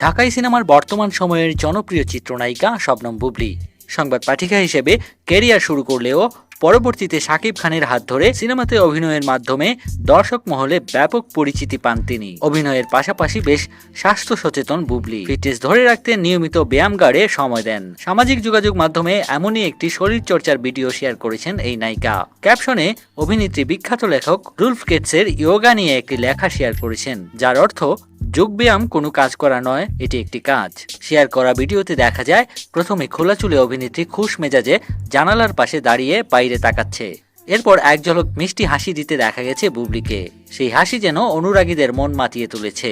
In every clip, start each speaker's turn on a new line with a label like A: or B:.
A: ঢাকাই সিনেমার বর্তমান সময়ের জনপ্রিয় চিত্রনায়িকা শবনম বুবলি। সংবাদ পাঠিকা হিসেবে ক্যারিয়ার শুরু করলেও পরবর্তীতে শাকিব খানের হাত ধরে সিনেমাতে অভিনয়ের মাধ্যমে দর্শক মহলে ব্যাপক পরিচিতি পান তিনি। অভিনয়ের পাশাপাশি বেশ স্বাস্থ্য সচেতন বুবলি। ফিটনেস ধরে রাখতে নিয়মিত ব্যায়ামগারে সময় দেন। সামাজিক যোগাযোগ মাধ্যমে এমনই একটি শরীর চর্চার ভিডিও শেয়ার করেছেন এই নায়িকা। ক্যাপশনে অভিনেত্রী বিখ্যাত লেখক রুলফ কেটসের ইয়োগা নিয়ে একটি লেখা শেয়ার করেছেন, যার অর্থ যোগব্যায়াম কোনো কাজ করা নয়, এটি একটি কাজ। শেয়ার করা ভিডিওতে দেখা যায়, প্রথমে খোলা চুলে অভিনেত্রী খুশ মেজাজে জানালার পাশে দাঁড়িয়ে বাইরে তাকাচ্ছে। এরপর এক ঝলক মিষ্টি হাসি দিতে দেখা গেছে বুবলিকে। সেই হাসি যেন অনুরাগীদের মন মাতিয়ে তুলেছে।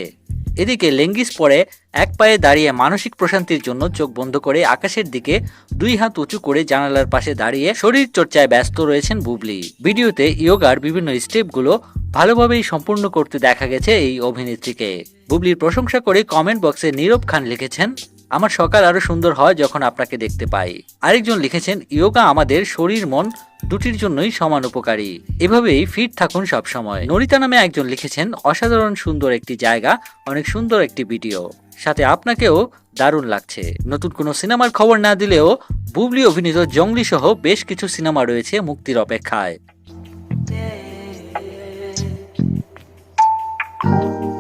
A: এদিকে লেঙ্গিস পরে এক পায়ে দাঁড়িয়ে মানসিক প্রশান্তির জন্য চোখ বন্ধ করে আকাশের দিকে দুই হাত উঁচু করে জানালার পাশে দাঁড়িয়ে শরীর চর্চায় ব্যস্ত রয়েছেন বুবলি। ভিডিওতে ইয়োগার বিভিন্ন স্টেপগুলো ভালোভাবেই সম্পূর্ণ করতে দেখা গেছে এই অভিনেত্রীকে। বুবলির প্রশংসা করে কমেন্ট বক্সে নীরব খান লিখেছেন, আমার সকাল আরও সুন্দর হয় যখন আপনাকে দেখতে পাই। আরেকজন লিখেছেন, ইয়োগা আমাদের শরীর, মন দুটির জন্যই সমান উপকারী। এভাবেই ফিট থাকুন সব সময় নরিতা নামে একজন লিখেছেন, অসাধারণ সুন্দর একটি জায়গা, অনেক সুন্দর একটি ভিডিও। সাথে আপনাকেও দারুণ লাগছে। নতুন কোনো সিনেমার খবর না দিলেও বুবলি অভিনীত জঙ্গলি সহ বেশ কিছু সিনেমা রয়েছে মুক্তির অপেক্ষায়।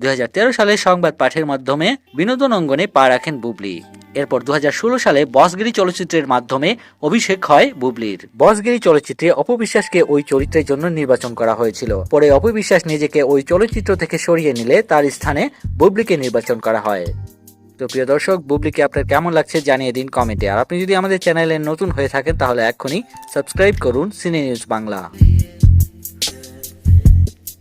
A: দুই সালে সংবাদ পাঠের মাধ্যমে বিনোদন অঙ্গনে পা রাখেন বুবলি। এরপর দুহাজার ষোলো সালে বসগিরি চলচ্চিত্রের মাধ্যমে অভিষেক হয় বুবলির। বসগিরি চলচ্চিত্রে অপবিশ্বাসকে ওই চরিত্রের জন্য নির্বাচন করা হয়েছিল। পরে অপবিশ্বাস নিজেকে ওই চলচ্চিত্র থেকে সরিয়ে নিলে তার স্থানে বুবলিকে নির্বাচন করা হয়। তো প্রিয় দর্শক, বুবলিকে আপনার কেমন লাগছে জানিয়ে দিন কমেন্টে। আর আপনি যদি আমাদের চ্যানেলে নতুন হয়ে থাকেন তাহলে এক্ষুনি সাবস্ক্রাইব করুন সিনে নিউজ বাংলা।